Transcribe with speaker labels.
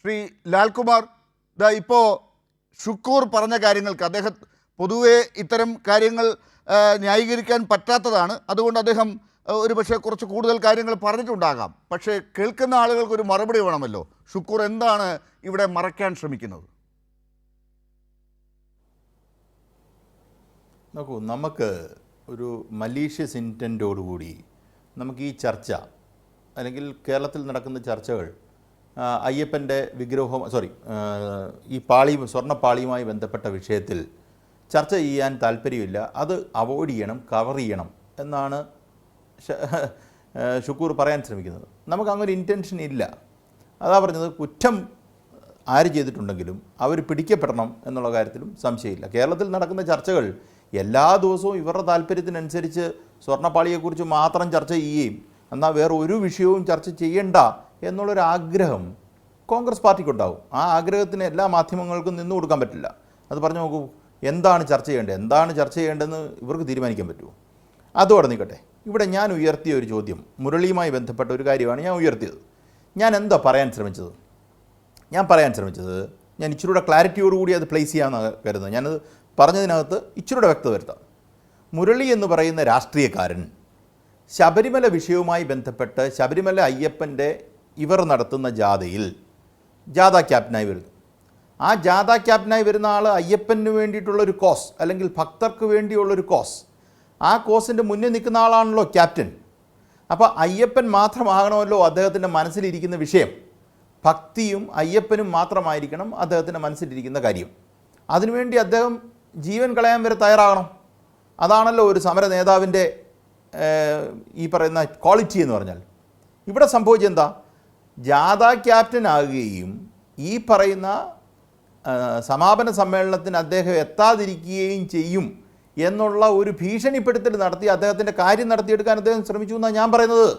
Speaker 1: ശ്രീ ലാൽകുമാർ ദാ ഇപ്പോൾ ഷുക്കൂർ പറഞ്ഞ കാര്യങ്ങൾക്ക് അദ്ദേഹം പൊതുവേ ഇത്തരം കാര്യങ്ങൾ ന്യായീകരിക്കാൻ പറ്റാത്തതാണ്. അതുകൊണ്ട് അദ്ദേഹം ഒരു പക്ഷേ കുറച്ച് കൂടുതൽ കാര്യങ്ങൾ പറഞ്ഞിട്ടുണ്ടാകാം. പക്ഷേ കേൾക്കുന്ന ആളുകൾക്ക് ഒരു മറുപടി വേണമല്ലോ. ഷുക്കൂർ എന്താണ് ഇവിടെ മറയ്ക്കാൻ ശ്രമിക്കുന്നത്?
Speaker 2: നോക്കൂ നമുക്ക് ഒരു മലീഷ്യസ് ഇന്റന്റോടുകൂടി നമുക്ക് ഈ ചർച്ച അല്ലെങ്കിൽ കേരളത്തിൽ നടക്കുന്ന ചർച്ചകൾ അയ്യപ്പന്റെ വിഗ്രഹവും സോറി ഈ പാളി സ്വർണപ്പാളിയുമായി ബന്ധപ്പെട്ട വിഷയത്തിൽ ചർച്ച ചെയ്യാൻ താല്പര്യമില്ല. അത് അവോയ്ഡ് ചെയ്യണം കവർ ചെയ്യണം എന്നാണ് ഷുക്കൂർ പറയാൻ ശ്രമിക്കുന്നത്. നമുക്ക് അങ്ങനെ ഇന്റൻഷൻ ഇല്ല. അതാ പറഞ്ഞത് കുറ്റം ആര് ചെയ്തിട്ടുണ്ടെങ്കിലും അവർ പിടിക്കപ്പെടണം എന്നുള്ള കാര്യത്തിലും സംശയമില്ല. കേരളത്തിൽ നടക്കുന്ന ചർച്ചകൾ എല്ലാ ദിവസവും ഇവരുടെ താല്പര്യത്തിനനുസരിച്ച് സ്വർണപ്പാളിയെക്കുറിച്ച് മാത്രം ചർച്ച ചെയ്യുകയും എന്നാൽ വേറെ ഒരു വിഷയവും ചർച്ച ചെയ്യണ്ട എന്നുള്ളൊരു ആഗ്രഹം കോൺഗ്രസ് പാർട്ടിക്കുണ്ടാവും. ആ ആഗ്രഹത്തിന് എല്ലാ മാധ്യമങ്ങൾക്കും നിന്നു കൊടുക്കാൻ പറ്റില്ല. അത് പറഞ്ഞു നോക്കൂ എന്താണ് ചർച്ച ചെയ്യേണ്ടത്? എന്താണ് ചർച്ച ചെയ്യേണ്ടതെന്ന് ഇവർക്ക് തീരുമാനിക്കാൻ പറ്റുമോ? അതോടെ നിൽക്കട്ടെ. ഇവിടെ ഞാൻ ഉയർത്തിയ ഒരു ചോദ്യം മുരളിയുമായി ബന്ധപ്പെട്ട ഒരു കാര്യമാണ് ഞാൻ ഉയർത്തിയത്. ഞാൻ എന്താ പറയാൻ ശ്രമിച്ചത്? ഞാൻ പറയാൻ ശ്രമിച്ചത് ഞാൻ ഇച്ചിരൂടെ ക്ലാരിറ്റിയോടുകൂടി അത് പ്ലേസ് ചെയ്യാമെന്ന് കരുതുന്നത്. ഞാനത് പറഞ്ഞതിനകത്ത് ഇച്ചിരൂടെ വ്യക്തത വരുത്താം. മുരളി എന്ന് പറയുന്ന രാഷ്ട്രീയക്കാരൻ ശബരിമല വിഷയവുമായി ബന്ധപ്പെട്ട് ശബരിമല അയ്യപ്പന്റെ ഇവർ നടത്തുന്ന ജാഥയിൽ ജാഥ ക്യാപ്റ്റനായി വരുന്നു. ആ ജാഥ ക്യാപ്റ്റനായി വരുന്ന ആൾ അയ്യപ്പന് വേണ്ടിയിട്ടുള്ളൊരു കോസ് അല്ലെങ്കിൽ ഭക്തർക്ക് വേണ്ടിയുള്ളൊരു കോസ്. ആ കോസിന്റെ മുന്നിൽ നിൽക്കുന്ന ആളാണല്ലോ ക്യാപ്റ്റൻ. അപ്പോൾ അയ്യപ്പൻ മാത്രമാകണമല്ലോ അദ്ദേഹത്തിന്റെ മനസ്സിലിരിക്കുന്ന വിഷയം. ഭക്തിയും അയ്യപ്പനും മാത്രമായിരിക്കണം അദ്ദേഹത്തിന്റെ മനസ്സിലിരിക്കുന്ന കാര്യം. അതിനുവേണ്ടി അദ്ദേഹം ജീവൻ കളയാൻ വരെ തയ്യാറാകണം. അതാണല്ലോ ഒരു സമര നേതാവിന്റെ ഈ പറയുന്ന ക്വാളിറ്റി എന്ന് പറഞ്ഞാൽ. ഇവിടെ സംഭവിച്ചത് എന്താ ജാഥ ക്യാപ്റ്റൻ ആകുകയും ഈ പറയുന്ന സമാപന സമ്മേളനത്തിന് അദ്ദേഹം എത്താതിരിക്കുകയും ചെയ്യും എന്നുള്ള ഒരു ഭീഷണിപ്പെടുത്തൽ നടത്തി അദ്ദേഹത്തിന്റെ കാര്യം നടത്തിയെടുക്കാൻ അദ്ദേഹം ശ്രമിച്ചു എന്നാണ് ഞാൻ പറയുന്നത്.